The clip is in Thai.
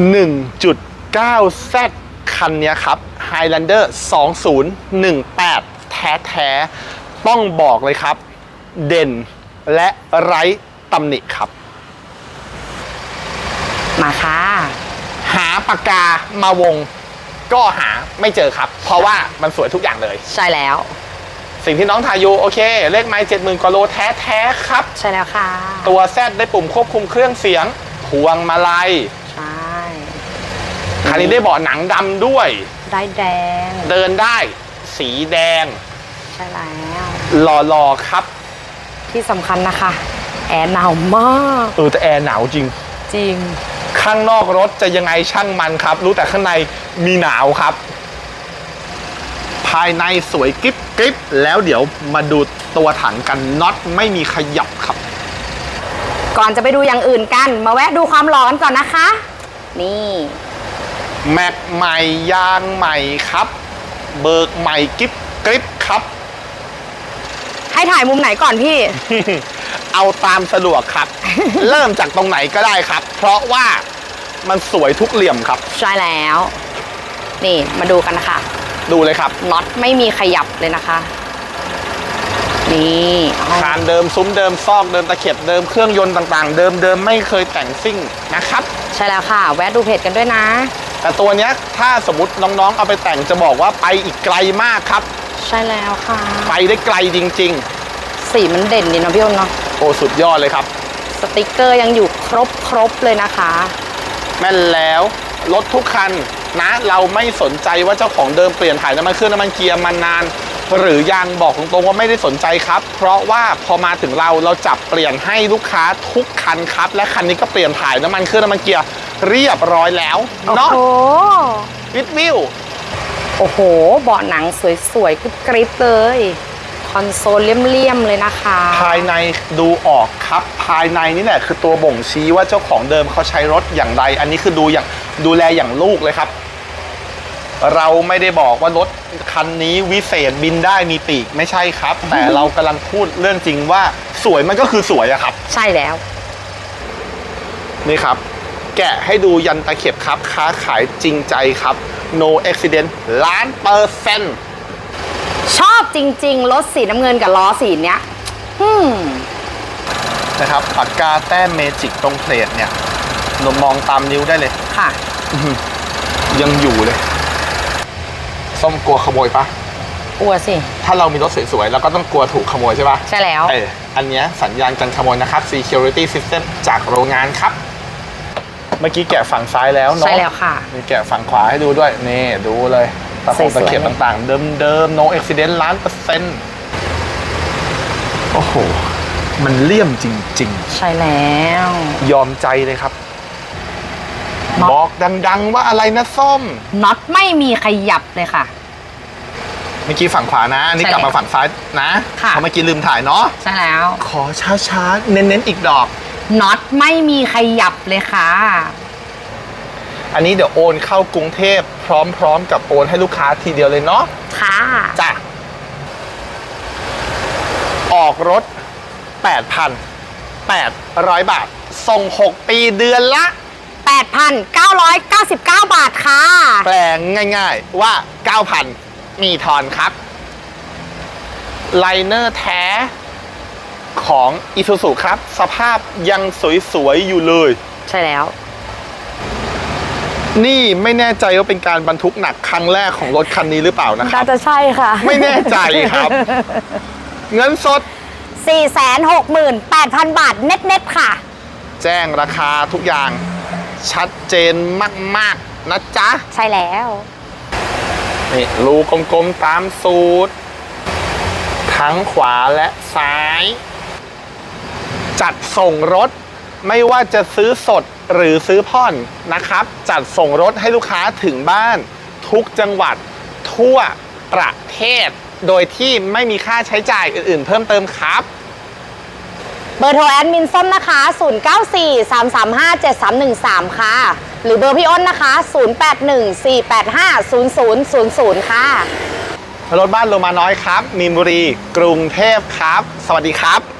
1.9Z คันเนี้ยครับ Highlander 2018แท้แท้ๆ ต้องบอกเลยครับ เด่นและไร้ตำหนิครับ มาค่ะ หาปากกามาวงก็หาไม่เจอครับ เพราะว่ามันสวยทุกอย่างเลย ใช่แล้ว สิ่งที่น้องทายอยู่โอเค เลขไม้เจ็ดหมื่นกว่าโลแท้แท้ๆ ครับ ใช่แล้วค่ะ ตัวแซดได้ปุ่มควบคุมเครื่องเสียงพวงมาลัยใช่ คันนี้ได้เบาะหนังดำด้วย ได้แดง เดินได้สีแดง ใช่แล้ว หล่อๆครับ ที่สำคัญนะคะ แอร์หนาวมาก เออแต่แอร์หนาวจริง จริง ข้างนอกรถจะยังไงช่างมันครับ รู้แต่ข้างในมีหนาวครับ ภายในสวยกริบกริบแล้วเดี๋ยวมาดูตัวถังกันน็อตไม่มีขยับครับ ก่อนจะไปดูอย่างอื่นกัน มาแวะดูความหล่อกันก่อนนะคะ นี่ แม็กใหม่ยางใหม่ครับ เบิกใหม่กริบกริบครับ ให้ถ่ายมุมไหนก่อนพี่ เอาตามสะดวกครับ เริ่มจากตรงไหนก็ได้ครับ เพราะว่ามันสวยทุกเหลี่ยมครับ ใช่แล้ว นี่มาดูกันนะคะดูเลยครับน็อตไม่มีขยับเลยนะคะ นี่เอาคานเดิมซุ้มเดิมซอกเดิมตะเข็บเดิมเครื่องยนต์ต่างๆ เดิมเดิมไม่เคยแต่งซิ่งนะครับ ใช่แล้วค่ะ แวะดูเพจกันด้วยนะ แต่ตัวเนี้ยถ้าสมมติน้องๆ เอาไปแต่งจะบอกว่าไปอีกไกลมากครับ ใช่แล้วค่ะ ไปได้ไกลจริง สีมันเด่นดีเนาะพี่อ้นเนาะ ๆ โอ้สุดยอดเลยครับ สติกเกอร์ยังอยู่ครบครบเลยนะคะ แม่นแล้วรถทุกคันนะเราไม่สนใจว่าเจ้าของเดิมเปลี่ยนถ่ายน้ำมันเครื่องน้ำมันเกียร์มานาน หรือยังบอกตรงๆว่าไม่ได้สนใจครับ เพราะว่าพอมาถึงเราเราจับเปลี่ยนให้ลูกค้าทุกคันครับ และคันนี้ก็เปลี่ยนถ่ายน้ำมันเครื่องน้ำมันเกียร์ เรียบร้อยแล้วโอ้เนาะโหวิดวิวโอ้โห เบาะหนังสวยๆกริบๆเลย คอนโซลเลี่ยมๆเลยนะคะ ภายในดูออกครับ ภายในนี่แหละคือตัวบ่งชี้ว่าเจ้าของเดิมเขาใช้รถอย่างไร อันนี้คือดูอย่างดูแลอย่างลูกเลยครับ เราไม่ได้บอกว่ารถคันนี้วิเศษบินได้มีปีกไม่ใช่ครับ แต่เรากำลังพูดเรื่องจริงว่าสวยมันก็คือสวยอะครับ ใช่แล้ว นี่ครับ แกะให้ดูยันตะเข็บครับ ค้าขายจริงใจครับ no accident ล้านเปอร์เซ็นต์ชอบจริง ๆ รถสีน้ำเงินกับล้อสีเนี้ยอืมนะครับปากกาแต้มเมจิกตรงเพลทเนี่ยนมมองตามนิ้วได้เลย ค่ะ ยังอยู่เลย ส้มกลัวขโมยปะกลัวสิ ถ้าเรามีรถสวยๆเราก็ต้องกลัวถูกขโมยใช่ปะใช่แล้ว เอออันเนี้ยสัญญาณการขโมยนะครับ security system จากโรงงานครับ เมื่อกี้แกะฝั่งซ้ายแล้วเนาะใช่แล้วค่ะ มีแกะฝั่งขวาให้ดูด้วย นี่ดูเลยตะขงสวยๆตะเข็บต่างๆ เดิมๆ no accident ล้านเปอร์เซ็นต์โอ้โห มันเลี่ยมจริงใช่แล้วๆยอมใจเลยครับน็อตบอกดัง ๆ ว่าอะไรนะส้มน็อตไม่มีขยับเลยค่ะเมื่อกี้ฝั่งขวานะอันนี้ใช่กลับมาฝั่งซ้ายนะค่ะเพราะเมื่อกี้ลืมถ่ายเนาะใช่แล้ว ขอช้าๆ เน้นๆ อีกดอก น็อตไม่มีขยับเลยค่ะ อันนี้เดี๋ยวโอนเข้ากรุงเทพพร้อมๆ กับโอนให้ลูกค้าทีเดียวเลยเนาะค่ะจ้ะออกรถ 8,800 บาท ส่ง 6 ปีเดือนละ 8,999 บาทค่ะ แปลงง่ายๆว่า 9,000 มีทอนครับ ไลเนอร์แท้ ของ i s u z u ครับ สภาพยังสวยๆอยู่เลย ใช่แล้ว นี่ไม่แน่ใจว่าเป็นการบรรทุกหนักครั้งแรกของรถคันนี้หรือเปล่านะคน่ารับจะใช่ค่ะ ไม่แน่ใจครับ เงินสด468,000 บาทเน็ตๆค่ะ แจ้งราคาทุกอย่างชัดเจนมากๆนะจ๊ะ ใช่แล้ว นี่รูกลมๆตามสูตร ทั้งขวาและซ้าย จัดส่งรถ ไม่ว่าจะซื้อสดหรือซื้อผ่อนนะครับ จัดส่งรถให้ลูกค้าถึงบ้าน ทุกจังหวัดทั่วประเทศ โดยที่ไม่มีค่าใช้จ่ายอื่นๆ เพิ่มเติมครับ เบอร์โทรแอดมินส้มนะคะ 0943357313 ค่ะ หรือเบอร์พี่อ้นนะคะ 0814850000 ค่ะ รถบ้านโลมาน้อยครับ มีนบุรี กรุงเทพครับ สวัสดีครับ